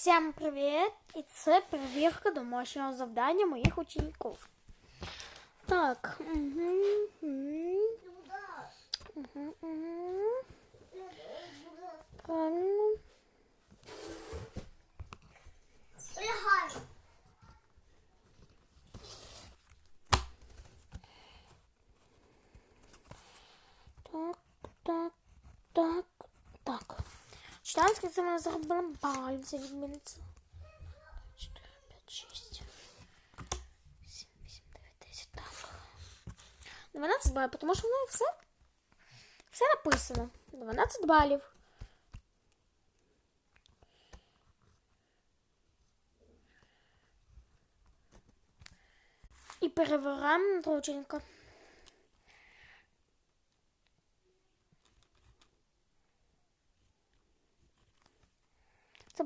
Всім привіт! І це перевірка домашнього завдання моїх учеників. Так. Угу, угу, угу. Правильно. Читаємо, скільки це мене зробили балів за відміниться. 4, 5, 6, 7, 8, 9, 10, так. 12 балів, тому що в мене все, все написано. 12 балів. І перевираємо на Це